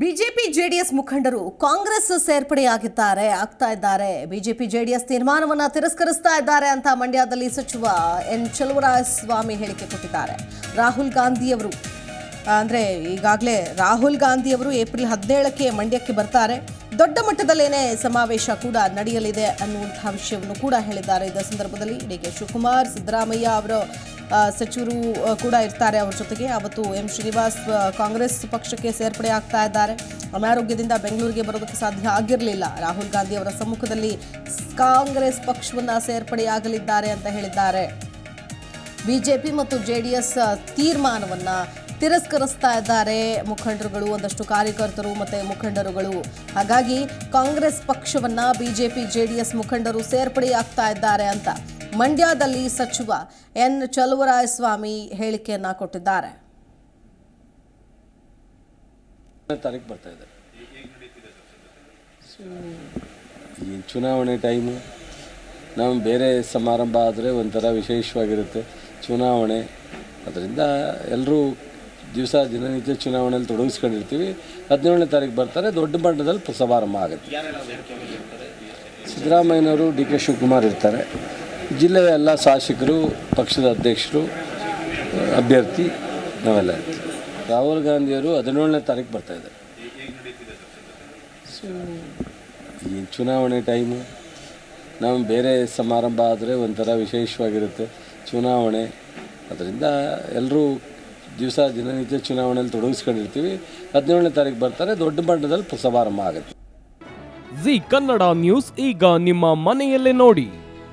BJP JDS ಮುಖಂಡರು ಕಾಂಗ್ರೆಸ್ ಸೇರ್ಪಡೆಯಾಗಿದ್ದಾರೆ, ಆಗ್ತಾ ಇದ್ದಾರೆ. ಬಿಜೆಪಿ ಜೆಡಿಎಸ್ ತೀರ್ಮಾನವನ್ನು ತಿರಸ್ಕರಿಸ್ತಾ ಇದ್ದಾರೆ ಅಂತ ಮಂಡ್ಯದಲ್ಲಿ ಸಚಿವ ಎನ್ ಸ್ವಾಮಿ ಹೇಳಿಕೆ ಕೊಟ್ಟಿದ್ದಾರೆ. ರಾಹುಲ್ ಗಾಂಧಿಯವರು ಅಂದ್ರೆ ಈಗಾಗಲೇ ರಾಹುಲ್ ಗಾಂಧಿಯವರು ಏಪ್ರಿಲ್ ಹದಿನೇಳಕ್ಕೆ ಮಂಡ್ಯಕ್ಕೆ ಬರ್ತಾರೆ. ದೊಡ್ಡ ಮಟ್ಟದಲ್ಲೇನೆ ಸಮಾವೇಶ ಕೂಡ ನಡೆಯಲಿದೆ ಅನ್ನುವಂತಹ ವಿಷಯವನ್ನು ಕೂಡ ಹೇಳಿದ್ದಾರೆ. ಇದರ ಸಂದರ್ಭದಲ್ಲಿ ಡಿ ಕೆ ಶಿವಕುಮಾರ್, ಸಿದ್ದರಾಮಯ್ಯ ಅವರ ಸಚಿವರು ಕೂಡ ಇರ್ತಾರೆ ಅವ್ರ ಜೊತೆಗೆ. ಅವತ್ತು ಎಂ ಶ್ರೀನಿವಾಸ್ ಕಾಂಗ್ರೆಸ್ ಪಕ್ಷಕ್ಕೆ ಸೇರ್ಪಡೆ ಆಗ್ತಾ ಇದ್ದಾರೆ. ಅನಾರೋಗ್ಯದಿಂದ ಬೆಂಗಳೂರಿಗೆ ಬರೋದಕ್ಕೆ ಸಾಧ್ಯ ಆಗಿರಲಿಲ್ಲ. ರಾಹುಲ್ ಗಾಂಧಿ ಅವರ ಸಮ್ಮುಖದಲ್ಲಿ ಕಾಂಗ್ರೆಸ್ ಪಕ್ಷವನ್ನು ಸೇರ್ಪಡೆಯಾಗಲಿದ್ದಾರೆ ಅಂತ ಹೇಳಿದ್ದಾರೆ. ಬಿಜೆಪಿ ಮತ್ತು ಜೆಡಿಎಸ್ ತೀರ್ಮಾನವನ್ನು ತಿರಸ್ಕರಿಸ್ತಾ ಇದ್ದಾರೆ ಮುಖಂಡರುಗಳು, ಒಂದಷ್ಟು ಕಾರ್ಯಕರ್ತರು ಮತ್ತು ಮುಖಂಡರುಗಳು. ಹಾಗಾಗಿ ಕಾಂಗ್ರೆಸ್ ಪಕ್ಷವನ್ನ ಬಿಜೆಪಿ, ಜೆಡಿಎಸ್ ಮುಖಂಡರು ಸೇರ್ಪಡೆಯಾಗ್ತಾ ಇದ್ದಾರೆ ಅಂತ. ಮಂಡ್ಯದಲ್ಲಿ ಸಚಿವ ಎನ್ ಚಲುವರಾಯಸ್ವಾಮಿ ಹೇಳಿಕೆಯನ್ನು ಕೊಟ್ಟಿದ್ದಾರೆ. ಬರ್ತಾ ಇದೆ. ಈ ಚುನಾವಣೆ ಟೈಮು ನಾವು ಬೇರೆ ಸಮಾರಂಭ ಆದರೆ ಒಂಥರ ವಿಶೇಷವಾಗಿರುತ್ತೆ ಚುನಾವಣೆ. ಅದರಿಂದ ಎಲ್ಲರೂ ದಿವಸ ದಿನನಿತ್ಯ ಚುನಾವಣೆಯಲ್ಲಿ ತೊಡಗಿಸ್ಕೊಂಡಿರ್ತೀವಿ. ಹದಿನೇಳನೇ ತಾರೀಕು ಬರ್ತಾರೆ, ದೊಡ್ಡ ಮಟ್ಟದಲ್ಲಿ ಸಮಾರಂಭ ಆಗುತ್ತೆ. ಸಿದ್ದರಾಮಯ್ಯನವರು ಡಿ ಕೆ ಶಿವಕುಮಾರ್ ಇರ್ತಾರೆ. ಜಿಲ್ಲೆಯ ಎಲ್ಲ ಶಾಸಕರು ಪಕ್ಷದ ಅಧ್ಯಕ್ಷರು ಅಭ್ಯರ್ಥಿ ನಾವೆಲ್ಲ ಇರ್ತೀವಿ. ರಾಹುಲ್ ಗಾಂಧಿಯವರು ಹದಿನೇಳನೇ ತಾರೀಕು ಬರ್ತಾ ಇದ್ದಾರೆ. ಸೊ ಈ ಚುನಾವಣೆ ಟೈಮು ನಾವು ಬೇರೆ ಸಮಾರಂಭ ಆದರೆ ಒಂಥರ ವಿಶೇಷವಾಗಿರುತ್ತೆ. ಚುನಾವಣೆ ಅದರಿಂದ ಎಲ್ಲರೂ ದಿವಸ ದಿನನಿತ್ಯ ಚುನಾವಣೆಯಲ್ಲಿ ತೊಡಗಿಸ್ಕೊಂಡಿರ್ತೀವಿ. ಹದಿನೇಳನೇ ತಾರೀಕು ಬರ್ತಾರೆ ದೊಡ್ಡ ಮಟ್ಟದಲ್ಲಿ ಸಮಾರಂಭ ಆಗುತ್ತೆ. ಜಿ ಕನ್ನಡ ನ್ಯೂಸ್ ಈಗ ನಿಮ್ಮ ಮನೆಯಲ್ಲೇ ನೋಡಿ.